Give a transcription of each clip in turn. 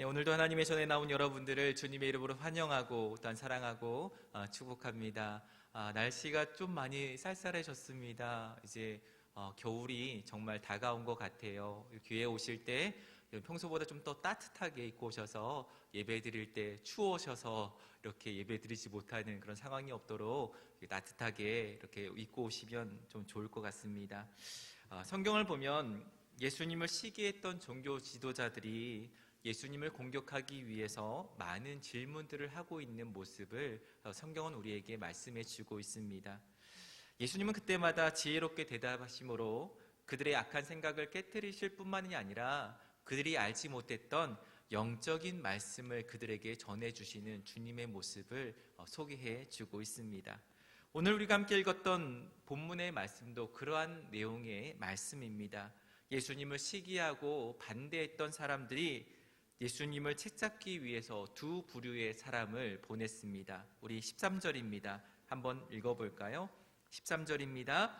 네, 오늘도 하나님의 전에 나온 여러분들을 주님의 이름으로 환영하고 또한 사랑하고 어, 축복합니다. 아, 날씨가 좀 많이 쌀쌀해졌습니다. 이제 어, 겨울이 정말 다가온 것 같아요. 교회 오실 때 평소보다 좀 더 따뜻하게 입고 오셔서 예배 드릴 때 추우셔서 이렇게 예배 드리지 못하는 그런 상황이 없도록 따뜻하게 이렇게 입고 오시면 좀 좋을 것 같습니다. 아, 성경을 보면 예수님을 시기했던 종교 지도자들이 예수님을 공격하기 위해서 많은 질문들을 하고 있는 모습을 어, 성경은 우리에게 말씀해 주고 있습니다. 예수님은 그때마다 지혜롭게 대답하심으로 그들의 악한 생각을 깨뜨리실 뿐만이 아니라 그들이 알지 못했던 영적인 말씀을 그들에게 전해주시는 주님의 모습을 어, 소개해 주고 있습니다. 오늘 우리가 함께 읽었던 본문의 말씀도 그러한 내용의 말씀입니다. 예수님을 시기하고 반대했던 사람들이 예수님을 책잡기 위해서 두 부류의 사람을 보냈습니다. 우리 13절입니다. 한번 읽어볼까요? 13절입니다.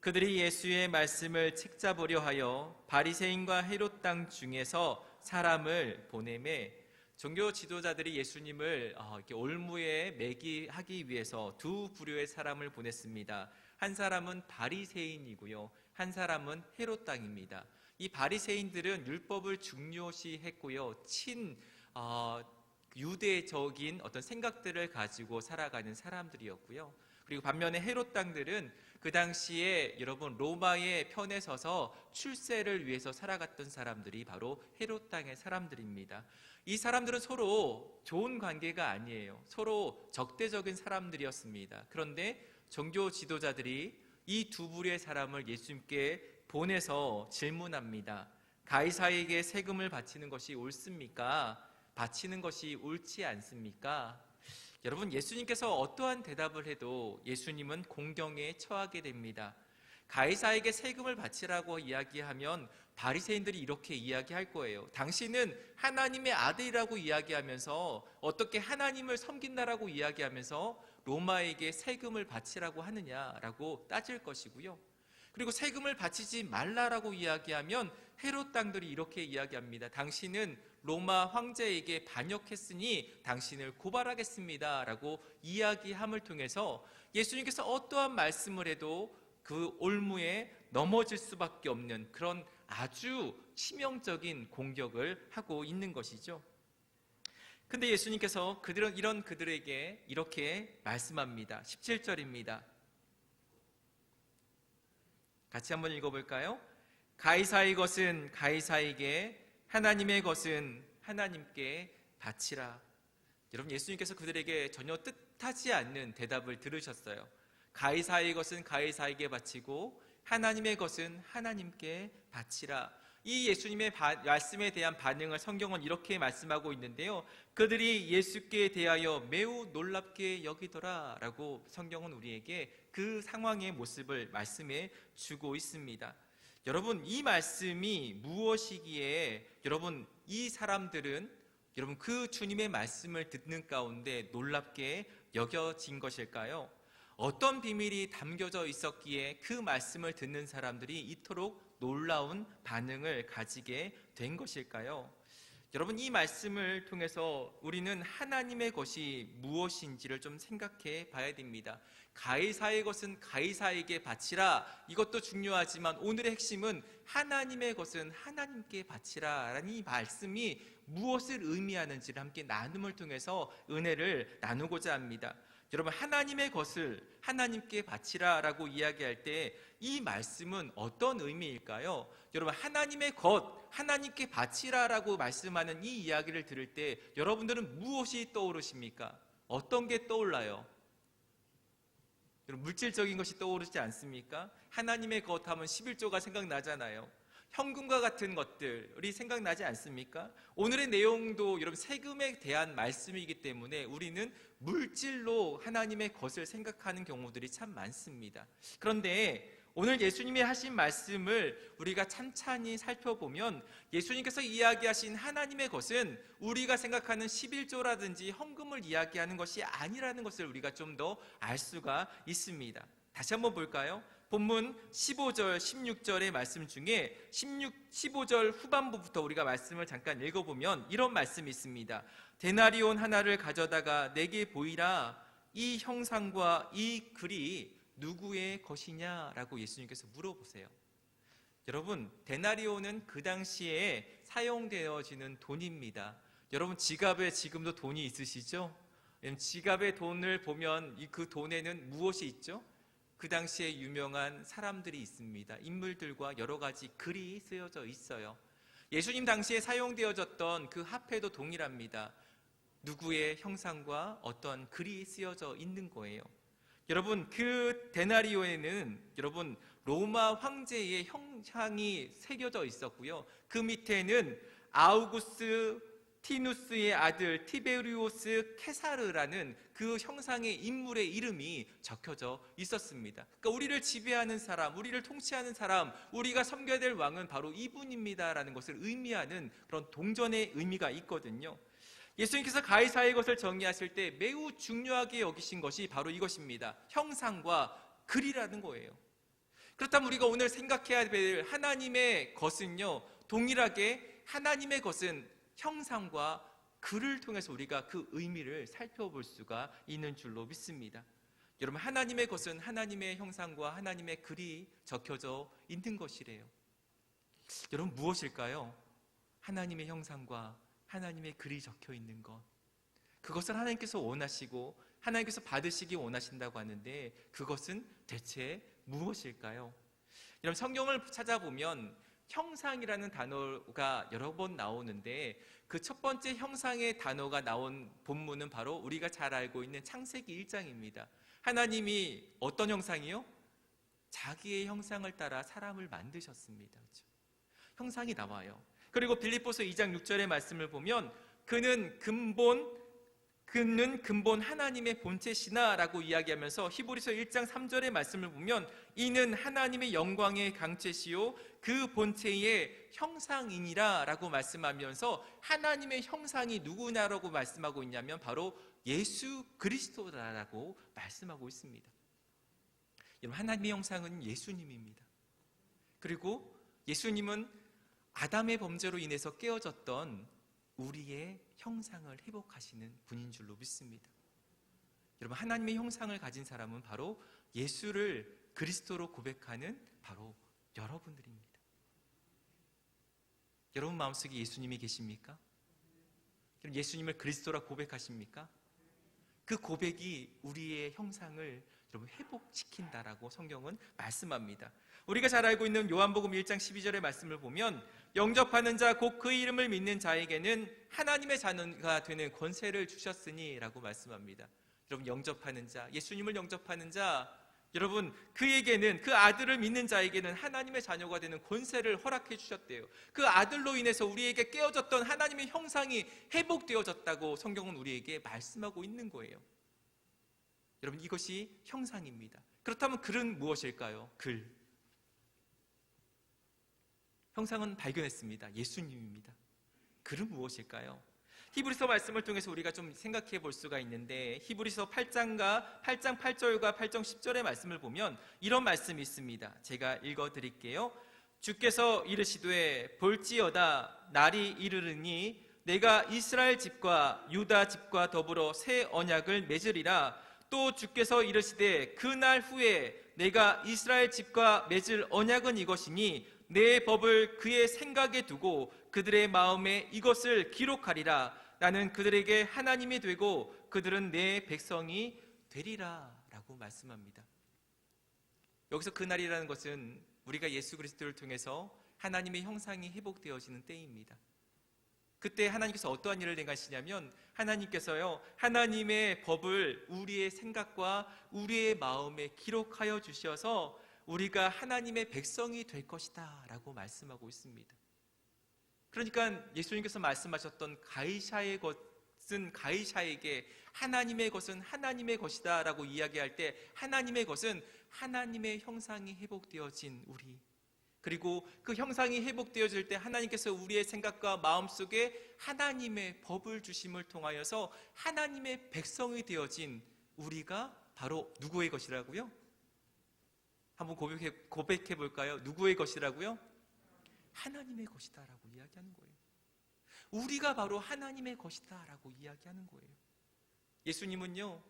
그들이 예수의 말씀을 책잡으려 하여 바리새인과 헤롯 땅 중에서 사람을 보내매 종교 지도자들이 예수님을 어, 이렇게 올무에 매기하기 위해서 두 부류의 사람을 보냈습니다. 한 사람은 바리새인이고요. 한 사람은 헤롯 땅입니다. 이 바리새인들은 율법을 중요시했고요. 친 어, 유대적인 어떤 생각들을 가지고 살아가는 사람들이었고요. 그리고 반면에 헤롯 땅들은 그 당시에 여러분 로마의 편에 서서 출세를 위해서 살아갔던 사람들이 바로 헤롯 땅의 사람들입니다. 이 사람들은 서로 좋은 관계가 아니에요. 서로 적대적인 사람들이었습니다. 그런데 종교 지도자들이 이 두 부류의 사람을 예수님께 보내서 질문합니다. 가이사에게 세금을 바치는 것이 옳습니까? 바치는 것이 옳지 않습니까? 여러분 예수님께서 어떠한 대답을 해도 예수님은 공경에 처하게 됩니다. 가이사에게 세금을 바치라고 이야기하면 바리새인들이 이렇게 이야기할 거예요. 당신은 하나님의 아들이라고 이야기하면서 어떻게 하나님을 섬긴다라고 이야기하면서 로마에게 세금을 바치라고 하느냐라고 따질 것이고요. 그리고 세금을 바치지 말라라고 이야기하면 헤롯 땅들이 이렇게 이야기합니다. 당신은 로마 황제에게 반역했으니 당신을 고발하겠습니다라고 이야기함을 통해서 예수님께서 어떠한 말씀을 해도 그 올무에 넘어질 수밖에 없는 그런 아주 치명적인 공격을 하고 있는 것이죠. 근데 예수님께서 그들은 이런 그들에게 이렇게 말씀합니다. 17절입니다. 같이 한번 읽어볼까요? 가이사의 것은 가이사에게 하나님의 것은 하나님께 바치라. 여러분 예수님께서 그들에게 전혀 뜻하지 않는 대답을 들으셨어요. 가이사의 것은 가이사에게 바치고 하나님의 것은 하나님께 바치라. 이 예수님의 바, 말씀에 대한 반응을 성경은 이렇게 말씀하고 있는데요. 그들이 예수께 대하여 매우 놀랍게 여기더라 라고 성경은 우리에게 그 상황의 모습을 말씀해 주고 있습니다. 여러분 이 말씀이 무엇이기에 여러분 이 사람들은 여러분 그 주님의 말씀을 듣는 가운데 놀랍게 여겨진 것일까요? 어떤 비밀이 담겨져 있었기에 그 말씀을 듣는 사람들이 이토록 놀라운 반응을 가지게 된 것일까요? 여러분 이 말씀을 통해서 우리는 하나님의 것이 무엇인지를 좀 생각해 봐야 됩니다. 가이사의 것은 가이사에게 바치라. 이것도 중요하지만 오늘의 핵심은 하나님의 것은 하나님께 바치라라는 이 말씀이 무엇을 의미하는지를 함께 나눔을 통해서 은혜를 나누고자 합니다. 여러분 하나님의 것을 하나님께 바치라라고 이야기할 때 이 말씀은 어떤 의미일까요? 여러분 하나님의 것 하나님께 바치라라고 말씀하는 이 이야기를 들을 때 여러분들은 무엇이 떠오르십니까? 어떤 게 떠올라요? 물질적인 것이 떠오르지 않습니까? 하나님의 것 하면 11조가 생각나잖아요. 현금과 같은 것들이 생각나지 않습니까? 오늘의 내용도 여러분 세금에 대한 말씀이기 때문에 우리는 물질로 하나님의 것을 생각하는 경우들이 참 많습니다. 그런데 오늘 예수님이 하신 말씀을 우리가 찬찬히 살펴보면 예수님께서 이야기하신 하나님의 것은 우리가 생각하는 11조라든지 헌금을 이야기하는 것이 아니라는 것을 우리가 좀 더 알 수가 있습니다. 다시 한번 볼까요? 본문 15절, 16절의 말씀 중에 16, 15절 후반부부터 우리가 말씀을 잠깐 읽어보면 이런 말씀이 있습니다. 데나리온 하나를 가져다가 내게 보이라 이 형상과 이 글이 누구의 것이냐라고 예수님께서 물어보세요. 여러분, 데나리온은 그 당시에 사용되어지는 돈입니다. 여러분, 지갑에 지금도 돈이 있으시죠? 지갑에 돈을 보면 그 돈에는 무엇이 있죠? 그 당시에 유명한 사람들이 있습니다. 인물들과 여러 가지 글이 쓰여져 있어요. 예수님 당시에 사용되어졌던 그 화폐도 동일합니다. 누구의 형상과 어떤 글이 쓰여져 있는 거예요. 여러분, 그 데나리오에는 여러분 로마 황제의 형상이 새겨져 있었고요. 그 밑에는 아우구스 티누스의 아들 티베리오스 케사르라는 그 형상의 인물의 이름이 적혀져 있었습니다. 그러니까 우리를 지배하는 사람, 우리를 통치하는 사람, 우리가 섬겨야 될 왕은 바로 이분입니다라는 것을 의미하는 그런 동전의 의미가 있거든요. 예수님께서 가이사의 것을 정의하실 때 매우 중요하게 여기신 것이 바로 이것입니다. 형상과 글이라는 거예요. 그렇다면 우리가 오늘 생각해야 될 하나님의 것은요, 동일하게 하나님의 것은 형상과 글을 통해서 우리가 그 의미를 살펴볼 수가 있는 줄로 믿습니다. 여러분, 하나님의 것은 하나님의 형상과 하나님의 글이 적혀져 있는 것이래요. 여러분, 무엇일까요? 하나님의 형상과 하나님의 글이 적혀 있는 것. 그것을 하나님께서 원하시고 하나님께서 받으시기 원하신다고 하는데 그것은 대체 무엇일까요? 여러분 성경을 찾아보면 형상이라는 단어가 여러 번 나오는데 그 첫 번째 형상의 단어가 나온 본문은 바로 우리가 잘 알고 있는 창세기 1장입니다. 하나님이 어떤 형상이요? 자기의 형상을 따라 사람을 만드셨습니다. 그렇죠? 형상이 나와요. 그리고 빌립보서 2장 6절의 말씀을 보면 그는 근본 그는 근본 하나님의 본체시나라고 이야기하면서 히브리서 1장 3절의 말씀을 보면 이는 하나님의 영광의 강체시요 그 본체의 형상이니라라고 말씀하면서 하나님의 형상이 누구냐라고 말씀하고 있냐면 바로 예수 그리스도라고 말씀하고 있습니다. 여러분 하나님의 형상은 예수님입니다. 그리고 예수님은 아담의 범죄로 인해서 깨어졌던 우리의 형상을 회복하시는 분인 줄로 믿습니다. 여러분 하나님의 형상을 가진 사람은 바로 예수를 그리스도로 고백하는 바로 여러분들입니다. 여러분 마음속에 예수님이 계십니까? 예수님을 그리스도라 고백하십니까? 그 고백이 우리의 형상을 여러분 회복시킨다라고 성경은 말씀합니다. 우리가 잘 알고 있는 요한복음 1장 12절의 말씀을 보면 영접하는 자 곧 그 이름을 믿는 자에게는 하나님의 자녀가 되는 권세를 주셨으니라고 말씀합니다. 여러분 영접하는 자, 예수님을 영접하는 자 여러분 그에게는 그 아들을 믿는 자에게는 하나님의 자녀가 되는 권세를 허락해 주셨대요. 그 아들로 인해서 우리에게 깨어졌던 하나님의 형상이 회복되어졌다고 성경은 우리에게 말씀하고 있는 거예요. 여러분 이것이 형상입니다. 그렇다면 글은 무엇일까요? 글. 형상은 발견했습니다. 예수님입니다. 글은 무엇일까요? 히브리서 말씀을 통해서 우리가 좀 생각해 볼 수가 있는데 히브리서 8장과 8장 8절과 8장 10절의 말씀을 보면 이런 말씀이 있습니다. 제가 읽어 드릴게요. 주께서 이르시되 볼지어다 날이 이르르니 내가 이스라엘 집과 유다 집과 더불어 새 언약을 맺으리라 또 주께서 이르시되 그날 후에 내가 이스라엘 집과 맺을 언약은 이것이니 내 법을 그의 생각에 두고 그들의 마음에 이것을 기록하리라. 나는 그들에게 하나님이 되고 그들은 내 백성이 되리라. 라고 말씀합니다. 여기서 그날이라는 것은 우리가 예수 그리스도를 통해서 하나님의 형상이 회복되어지는 때입니다. 그때 하나님께서 어떠한 일을 행하시냐면 하나님께서요 하나님의 법을 우리의 생각과 우리의 마음에 기록하여 주셔서 우리가 하나님의 백성이 될 것이다라고 말씀하고 있습니다. 그러니까 예수님께서 말씀하셨던 가이샤의 것은 가이샤에게 하나님의 것은 하나님의 것이다라고 이야기할 때 하나님의 것은 하나님의 형상이 회복되어진 우리 그리고 그 형상이 회복되어질 때 하나님께서 우리의 생각과 마음 속에 하나님의 법을 주심을 통하여서 하나님의 백성이 되어진 우리가 바로 누구의 것이라고요? 한번 고백해, 고백해 볼까요? 누구의 것이라고요? 하나님의 것이다라고 이야기하는 거예요. 우리가 바로 하나님의 것이다라고 이야기하는 거예요. 예수님은요,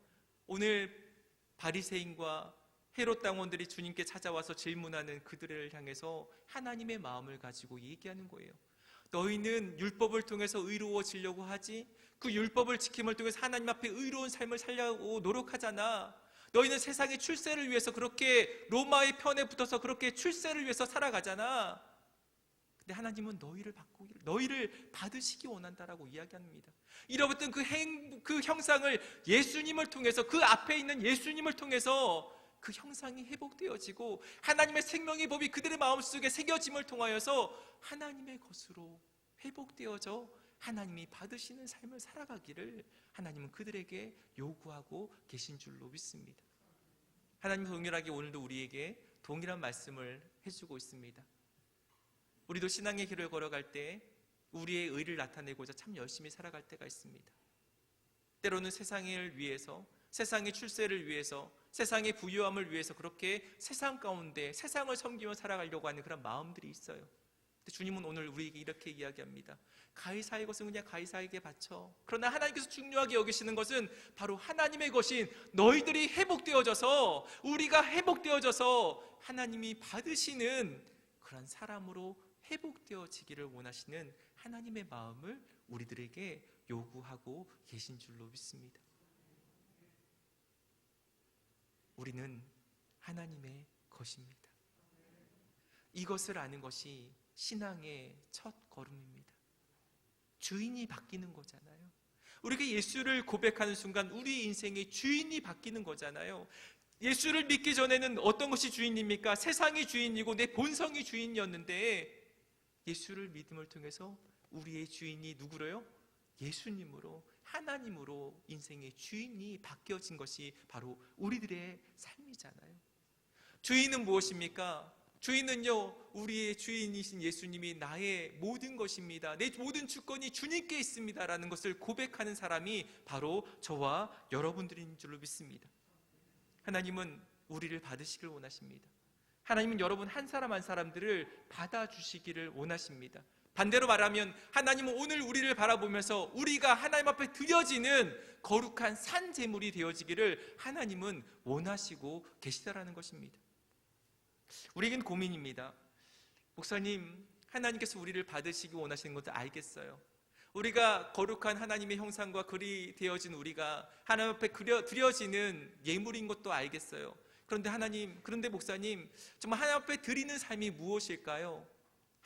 오늘 바리새인과 헤롯 당원들이 주님께 찾아와서 질문하는 그들을 향해서 하나님의 마음을 가지고 얘기하는 거예요. 너희는 율법을 통해서 의로워지려고 하지 그 율법을 지킴을 통해서 하나님 앞에 의로운 삶을 살려고 노력하잖아. 너희는 세상의 출세를 위해서 그렇게 로마의 편에 붙어서 그렇게 출세를 위해서 살아가잖아. 근데 하나님은 너희를 받고 너희를 받으시기 원한다라고 이야기합니다. 잃어버렸던 그 행, 그 형상을 예수님을 통해서 그 앞에 있는 예수님을 통해서 그 형상이 회복되어지고 하나님의 생명의 법이 그들의 마음속에 새겨짐을 통하여서 하나님의 것으로 회복되어져 하나님이 받으시는 삶을 살아가기를 하나님은 그들에게 요구하고 계신 줄로 믿습니다. 하나님 동일하게 오늘도 우리에게 동일한 말씀을 해주고 있습니다. 우리도 신앙의 길을 걸어갈 때 우리의 의를 나타내고자 참 열심히 살아갈 때가 있습니다. 때로는 세상을 위해서, 세상의 출세를 위해서, 세상의 부유함을 위해서 그렇게 세상 가운데 세상을 섬기며 살아가려고 하는 그런 마음들이 있어요. 주님은 오늘 우리에게 이렇게 이야기합니다. 가이사의 것은 그냥 가이사에게 바쳐. 그러나 하나님께서 중요하게 여기시는 것은 바로 하나님의 것인 너희들이 회복되어져서 우리가 회복되어져서 하나님이 받으시는 그런 사람으로 회복되어지기를 원하시는 하나님의 마음을 우리들에게 요구하고 계신 줄로 믿습니다. 우리는 하나님의 것입니다. 이것을 아는 것이 신앙의 첫 걸음입니다. 주인이 바뀌는 거잖아요. 우리가 예수를 고백하는 순간 우리 인생의 주인이 바뀌는 거잖아요. 예수를 믿기 전에는 어떤 것이 주인입니까? 세상이 주인이고 내 본성이 주인이었는데 예수를 믿음을 통해서 우리의 주인이 누구로요? 예수님으로 하나님으로 인생의 주인이 바뀌어진 것이 바로 우리들의 삶이잖아요. 주인은 무엇입니까? 주인은요, 우리의 주인이신 예수님이 나의 모든 것입니다. 내 모든 주권이 주님께 있습니다. 라는 것을 고백하는 사람이 바로 저와 여러분들인 줄로 믿습니다. 하나님은 우리를 받으시길 원하십니다. 하나님은 여러분 한 사람 한 사람들을 받아주시기를 원하십니다. 반대로 말하면 하나님은 오늘 우리를 바라보면서 우리가 하나님 앞에 드려지는 거룩한 산 제물이 되어지기를 하나님은 원하시고 계시다라는 것입니다. 우리에겐 고민입니다. 목사님, 하나님께서 우리를 받으시기 원하시는 것도 알겠어요. 우리가 거룩한 하나님의 형상과 그리 되어진 우리가 하나님 앞에 그려, 드려지는 예물인 것도 알겠어요. 그런데 하나님, 그런데 목사님, 정말 하나님 앞에 드리는 삶이 무엇일까요?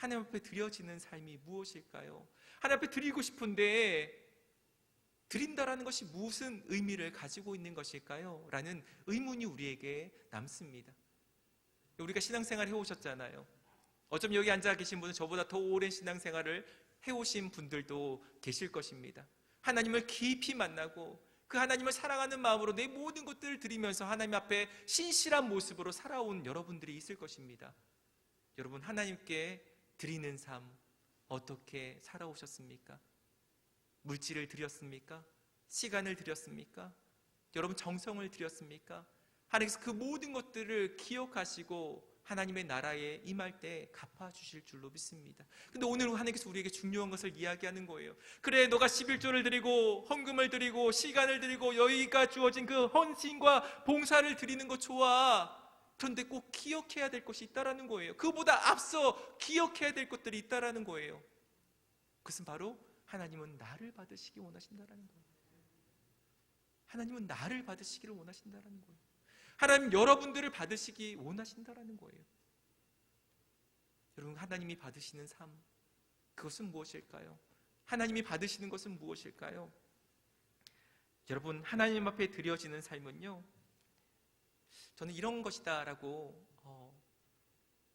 하나님 앞에 드려지는 삶이 무엇일까요? 하나님 앞에 드리고 싶은데 드린다라는 것이 무슨 의미를 가지고 있는 것일까요? 라는 의문이 우리에게 남습니다. 우리가 신앙생활 해오셨잖아요. 어쩜 여기 앉아 계신 분은 저보다 더 오랜 신앙생활을 해오신 분들도 계실 것입니다. 하나님을 깊이 만나고 그 하나님을 사랑하는 마음으로 내 모든 것들을 드리면서 하나님 앞에 신실한 모습으로 살아온 여러분들이 있을 것입니다. 여러분 하나님께 드리는 삶 어떻게 살아오셨습니까? 물질을 드렸습니까? 시간을 드렸습니까? 여러분 정성을 드렸습니까? 하나님께서 그 모든 것들을 기억하시고 하나님의 나라에 임할 때 갚아주실 줄로 믿습니다. 근데 오늘 하나님께서 우리에게 중요한 것을 이야기하는 거예요. 그래, 너가 11조를 드리고, 헌금을 드리고, 시간을 드리고, 여기가 주어진 그 헌신과 봉사를 드리는 거 좋아. 그런데 꼭 기억해야 될 것이 있다라는 거예요. 그보다 앞서 기억해야 될 것들이 있다라는 거예요. 그것은 바로 하나님은 나를 받으시기 원하신다라는 거예요. 하나님은 나를 받으시기를 원하신다라는 거예요. 하나님 여러분들을 받으시기 원하신다라는 거예요. 여러분 하나님이 받으시는 삶 그것은 무엇일까요? 하나님이 받으시는 것은 무엇일까요? 여러분 하나님 앞에 드려지는 삶은요. 저는 이런 것이다라고 어,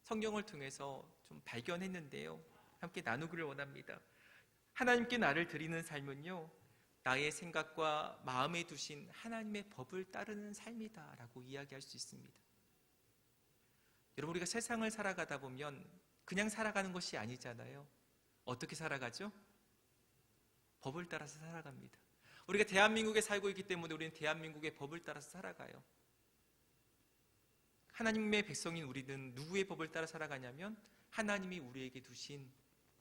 성경을 통해서 좀 발견했는데요. 함께 나누기를 원합니다. 하나님께 나를 드리는 삶은요. 나의 생각과 마음에 두신 하나님의 법을 따르는 삶이다라고 이야기할 수 있습니다. 여러분 우리가 세상을 살아가다 보면 그냥 살아가는 것이 아니잖아요. 어떻게 살아가죠? 법을 따라서 살아갑니다. 우리가 대한민국에 살고 있기 때문에 우리는 대한민국의 법을 따라서 살아가요. 하나님의 백성인 우리는 누구의 법을 따라 살아가냐면 하나님이 우리에게 두신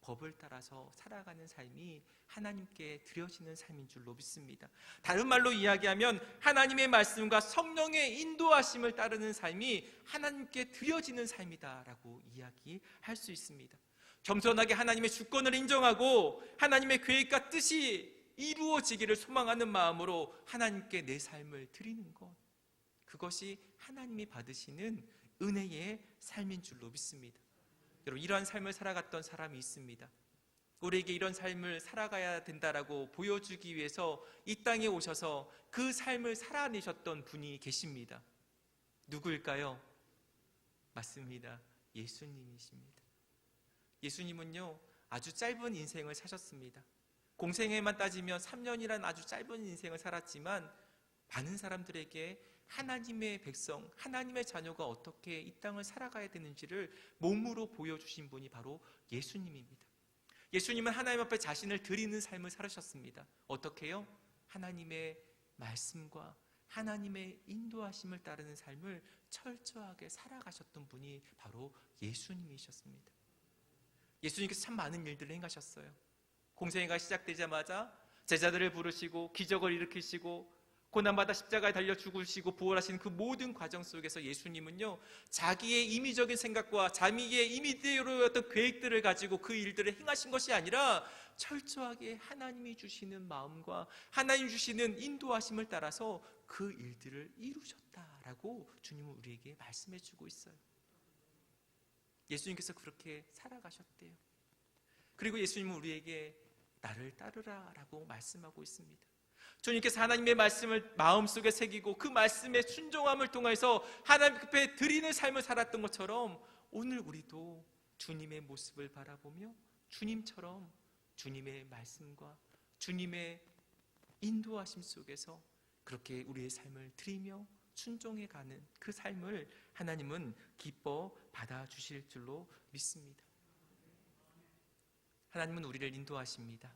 법을 따라서 살아가는 삶이 하나님께 드려지는 삶인 줄로 믿습니다. 다른 말로 이야기하면 하나님의 말씀과 성령의 인도하심을 따르는 삶이 하나님께 드려지는 삶이다라고 이야기할 수 있습니다. 겸손하게 하나님의 주권을 인정하고 하나님의 계획과 뜻이 이루어지기를 소망하는 마음으로 하나님께 내 삶을 드리는 것. 그것이 하나님이 받으시는 은혜의 삶인 줄로 믿습니다. 여러분, 이러한 삶을 살아갔던 사람이 있습니다. 우리에게 이런 삶을 살아가야 된다라고 보여주기 위해서 이 땅에 오셔서 그 삶을 살아내셨던 분이 계십니다. 누구일까요? 맞습니다. 예수님이십니다. 예수님은요, 아주 짧은 인생을 사셨습니다. 공생애만 따지면 3년이란 아주 짧은 인생을 살았지만 많은 사람들에게 하나님의 백성, 하나님의 자녀가 어떻게 이 땅을 살아가야 되는지를 몸으로 보여주신 분이 바로 예수님입니다. 예수님은 하나님 앞에 자신을 드리는 삶을 살으셨습니다. 어떻게요? 하나님의 말씀과 하나님의 인도하심을 따르는 삶을 철저하게 살아가셨던 분이 바로 예수님이셨습니다. 예수님께서 참 많은 일들을 행하셨어요. 공생애가 시작되자마자 제자들을 부르시고 기적을 일으키시고 고난받아 십자가에 달려 죽으시고 부활하신 그 모든 과정 속에서 예수님은요 자기의 임의적인 생각과 자기의 임의대로였던 계획들을 가지고 그 일들을 행하신 것이 아니라 철저하게 하나님이 주시는 마음과 하나님 주시는 인도하심을 따라서 그 일들을 이루셨다라고 주님은 우리에게 말씀해 주고 있어요. 예수님께서 그렇게 살아가셨대요. 그리고 예수님은 우리에게 나를 따르라라고 말씀하고 있습니다. 주님께서 하나님의 말씀을 마음속에 새기고 그 말씀의 순종함을 통해서 하나님 앞에 드리는 삶을 살았던 것처럼 오늘 우리도 주님의 모습을 바라보며 주님처럼 주님의 말씀과 주님의 인도하심 속에서 그렇게 우리의 삶을 드리며 순종해 가는 그 삶을 하나님은 기뻐 받아 주실 줄로 믿습니다. 하나님은 우리를 인도하십니다.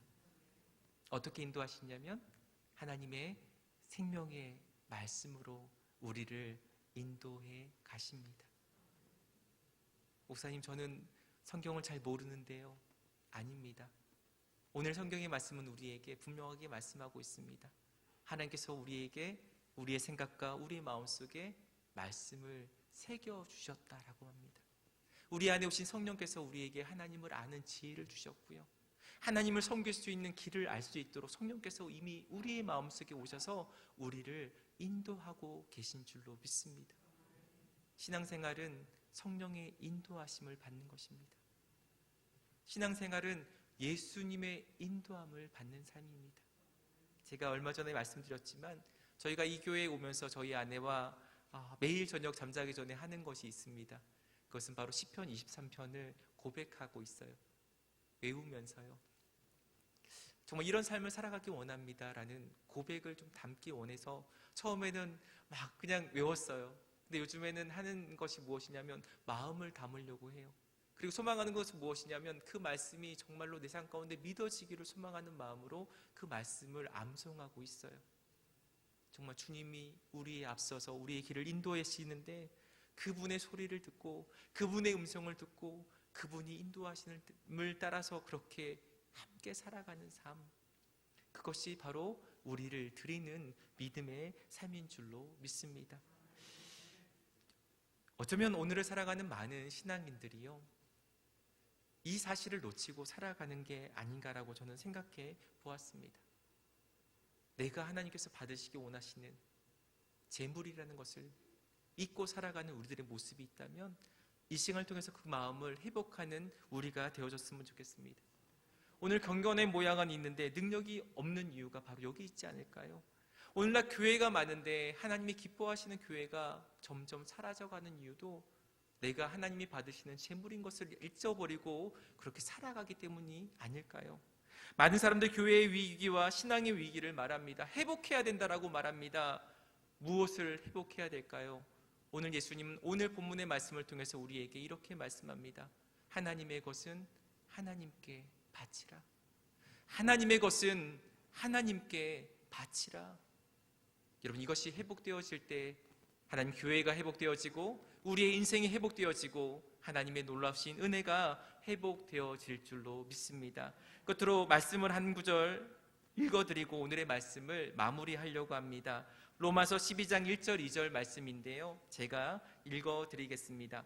어떻게 인도하시냐면 하나님의 생명의 말씀으로 우리를 인도해 가십니다. 목사님, 저는 성경을 잘 모르는데요. 아닙니다. 오늘 성경의 말씀은 우리에게 분명하게 말씀하고 있습니다. 하나님께서 우리에게 우리의 생각과 우리의 마음 속에 말씀을 새겨 주셨다라고 합니다. 우리 안에 오신 성령께서 우리에게 하나님을 아는 지혜를 주셨고요. 하나님을 섬길 수 있는 길을 알 수 있도록 성령께서 이미 우리의 마음속에 오셔서 우리를 인도하고 계신 줄로 믿습니다. 신앙생활은 성령의 인도하심을 받는 것입니다. 신앙생활은 예수님의 인도함을 받는 삶입니다. 제가 얼마 전에 말씀드렸지만 저희가 이 교회에 오면서 저희 아내와 아, 매일 저녁 잠자기 전에 하는 것이 있습니다. 그것은 바로 시편 23편을 고백하고 있어요. 외우면서요. 정말 이런 삶을 살아가기 원합니다라는 고백을 좀 담기 원해서 처음에는 막 그냥 외웠어요. 근데 요즘에는 하는 것이 무엇이냐면 마음을 담으려고 해요. 그리고 소망하는 것은 무엇이냐면 그 말씀이 정말로 내 삶 가운데 믿어지기를 소망하는 마음으로 그 말씀을 암송하고 있어요. 정말 주님이 우리에 앞서서 우리의 길을 인도해 시는데 그분의 소리를 듣고 그분의 음성을 듣고 그분이 인도하시는 을 따라서 그렇게 함께 살아가는 삶. 그것이 바로 우리를 드리는 믿음의 삶인 줄로 믿습니다. 어쩌면 오늘을 살아가는 많은 신앙인들이요. 이 사실을 놓치고 살아가는 게 아닌가라고 저는 생각해 보았습니다. 내가 하나님께서 받으시기 원하시는 재물이라는 것을 잊고 살아가는 우리들의 모습이 있다면 이 시간을 통해서 그 마음을 회복하는 우리가 되어졌으면 좋겠습니다. 오늘 경건의 모양은 있는데 능력이 없는 이유가 바로 여기 있지 않을까요? 오늘날 교회가 많은데 하나님이 기뻐하시는 교회가 점점 사라져가는 이유도 내가 하나님이 받으시는 재물인 것을 잊어버리고 그렇게 살아가기 때문이 아닐까요? 많은 사람들 교회의 위기와 신앙의 위기를 말합니다. 회복해야 된다라고 말합니다. 무엇을 회복해야 될까요? 오늘 예수님은 오늘 본문의 말씀을 통해서 우리에게 이렇게 말씀합니다. 하나님의 것은 하나님께 바치라. 하나님의 것은 하나님께 바치라. 여러분 이것이 회복되어질 때 하나님 교회가 회복되어지고 우리의 인생이 회복되어지고 하나님의 놀랍신 은혜가 회복되어질 줄로 믿습니다. 끝으로 말씀을 한 구절 읽어드리고 오늘의 말씀을 마무리하려고 합니다. 로마서 12장 1절 2절 말씀인데요. 제가 읽어드리겠습니다.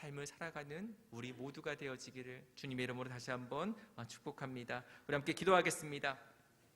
삶을 살아가는 우리 모두가 되어지기를 주님의 이름으로 다시 한번 축복합니다. 우리 함께 기도하겠습니다.